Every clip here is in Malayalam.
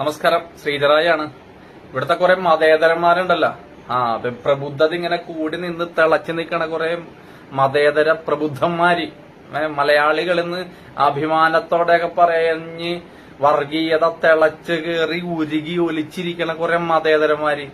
നമസ്കാരം. ശ്രീധരായാണ് ഇവിടുത്തെ കുറെ മതേതരന്മാരുണ്ടല്ലോ. ആ പ്രബുദ്ധത ഇങ്ങനെ കൂടി നിന്ന് തിളച്ചു നിൽക്കണ കുറെ മതേതര പ്രബുദ്ധന്മാരി. മലയാളികളെന്ന് അഭിമാനത്തോടെയൊക്കെ പറഞ്ഞ് വർഗീയത തിളച്ച് കയറി ഉരുകി ഒലിച്ചിരിക്കണ കുറെ മതേതരന്മാര്.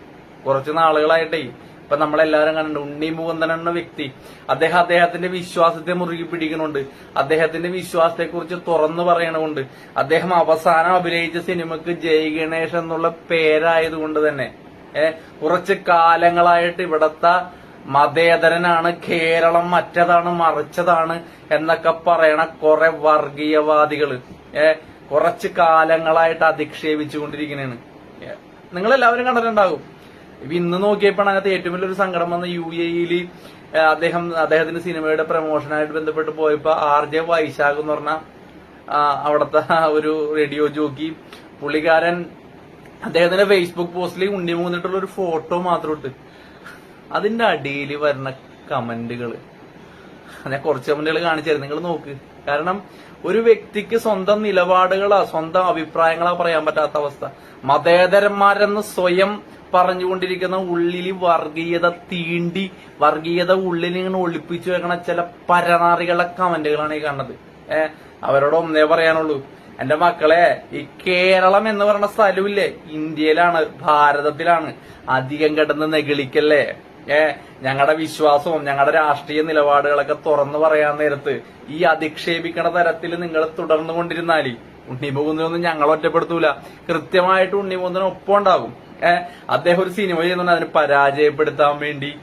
കുറച്ച് നാളുകളായിട്ടേ ഇപ്പൊ നമ്മളെല്ലാരും കണ്ടുണ്ട് ഉണ്ണി മുകുന്ദൻ എന്ന വ്യക്തി. അദ്ദേഹം അദ്ദേഹത്തിന്റെ വിശ്വാസത്തെ മുറുകി പിടിക്കുന്നുണ്ട്. അദ്ദേഹത്തിന്റെ വിശ്വാസത്തെ കുറിച്ച് തുറന്നു പറയണമുണ്ട്. അദ്ദേഹം അവസാനം അഭിനയിച്ച സിനിമക്ക് ജയ് ഗണേഷ് എന്നുള്ള പേരായതുകൊണ്ട് തന്നെ. ഏർ കുറച്ച് കാലങ്ങളായിട്ട് ഇവിടത്തെ മതേതരനാണ് കേരളം മറ്റതാണ് മറിച്ചതാണ് എന്നൊക്കെ പറയണ കുറെ വർഗീയവാദികൾ. ഏർ കുറച്ച് കാലങ്ങളായിട്ട് അധിക്ഷേപിച്ചുകൊണ്ടിരിക്കുന്നതാണ് നിങ്ങൾ എല്ലാവരും കണ്ടിട്ടുണ്ടാകും. ഇപ്പൊ ഇന്ന് നോക്കിയപ്പോൾ അതിനകത്ത് ഏറ്റവും വലിയൊരു സങ്കടം വന്ന യു എയിൽ അദ്ദേഹം അദ്ദേഹത്തിന്റെ സിനിമയുടെ പ്രൊമോഷനായിട്ട് ബന്ധപ്പെട്ട് പോയപ്പോ ആർ ജെ വൈശാഖ് എന്ന് പറഞ്ഞ അവിടത്തെ ഒരു റേഡിയോ ജോക്കി പുള്ളിക്കാരൻ അദ്ദേഹത്തിന്റെ ഫേസ്ബുക്ക് പോസ്റ്റിൽ ഉണ്ണി മൂന്നിട്ടുള്ള ഒരു ഫോട്ടോ മാത്രം ഇട്ട്. അതിന്റെ അടിയിൽ വരുന്ന കമന്റുകൾ ഞാൻ കുറച്ച് കമന്റുകൾ കാണിച്ചു നിങ്ങൾ നോക്ക്. കാരണം ഒരു വ്യക്തിക്ക് സ്വന്തം നിലപാടുകളാ സ്വന്തം അഭിപ്രായങ്ങളാ പറയാൻ പറ്റാത്ത അവസ്ഥ. മതേതരന്മാരെന്ന് സ്വയം പറഞ്ഞുകൊണ്ടിരിക്കുന്ന ഉള്ളിൽ വർഗീയത തീണ്ടി വർഗീയത ഉള്ളിൽ ഇങ്ങനെ ഒളിപ്പിച്ചു വെക്കണ ചില പരനാറികളുടെ കമന്റുകളാണ് ഈ കണ്ടത് ഏഹ് അവരോട് ഒന്നേ പറയാനുള്ളൂ. എന്റെ മക്കളെ ഈ കേരളം എന്ന് പറയുന്ന സ്ഥലമില്ലേ ഇന്ത്യയിലാണ് ഭാരതത്തിലാണ്. അധികം കിടന്ന് നെഗളിക്കല്ലേ? ഞങ്ങളുടെ വിശ്വാസവും ഞങ്ങളുടെ രാഷ്ട്രീയ നിലപാടുകളൊക്കെ തുറന്നു പറയാൻ നേരത്ത് ഈ അധിക്ഷേപിക്കണ തരത്തിൽ നിങ്ങൾ തുടർന്നു കൊണ്ടിരുന്നാൽ ഉണ്ണിമുകുന്ദനൊന്നും ഞങ്ങൾ ഒറ്റപ്പെടുത്തൂല. കൃത്യമായിട്ട് ഉണ്ണിമുകുന്ദന ഒപ്പം ഉണ്ടാകും. ഏഹ് അദ്ദേഹം ഒരു സിനിമ ചെയ്യുന്നുണ്ട് അതിനെ പരാജയപ്പെടുത്താൻ വേണ്ടി.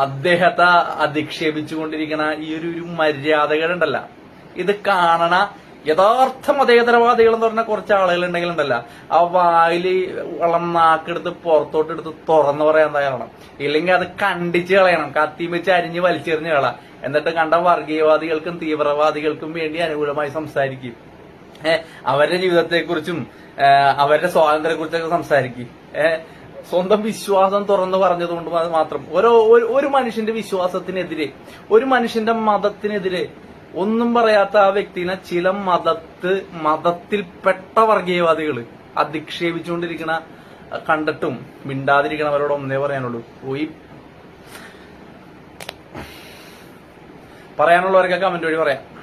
അദ്ദേഹത്തെ അധിക്ഷേപിച്ചുകൊണ്ടിരിക്കണ ഈ ഒരു മര്യാദകളുണ്ടല്ല ഇത് കാണണ യഥാർത്ഥ മതേതരവാദികൾ എന്ന് പറഞ്ഞ കുറച്ച് ആളുകൾ ഉണ്ടെങ്കിലുണ്ടല്ല. ആ വായിൽ വളം നാക്കെടുത്ത് പുറത്തോട്ട് എടുത്ത് തുറന്നു പറയാൻ തയ്യാറണം. ഇല്ലെങ്കിൽ അത് കണ്ടിച്ച് കളയണം. കത്തിയും വെച്ച് അരിഞ്ഞ് വലിച്ചെറിഞ്ഞ് കള. എന്നിട്ട് കണ്ട വർഗീയവാദികൾക്കും തീവ്രവാദികൾക്കും വേണ്ടി അനുകൂലമായി സംസാരിക്കും. അവരുടെ ജീവിതത്തെക്കുറിച്ചും അവരുടെ സ്വാതന്ത്ര്യത്തെക്കുറിച്ചൊക്കെ സംസാരിക്കും. സ്വന്തം വിശ്വാസം തുറന്നു പറഞ്ഞതുകൊണ്ട് കൊണ്ട് മാത്രം. ഓരോ ഒരു മനുഷ്യന്റെ വിശ്വാസത്തിനെതിരെ ഒരു മനുഷ്യന്റെ മതത്തിനെതിരെ ഒന്നും പറയാത്ത ആ വ്യക്തിനെ ചില മതത്ത് മതത്തിൽപ്പെട്ട വർഗീയവാദികൾ അധിക്ഷേപിച്ചുകൊണ്ടിരിക്കണ കണ്ടിട്ടും മിണ്ടാതിരിക്കണവരോട് ഒന്നേ പറയാനുള്ളൂ. പോയി പറയാനുള്ളവരൊക്കെ കമന്റ് വഴി പറയാം.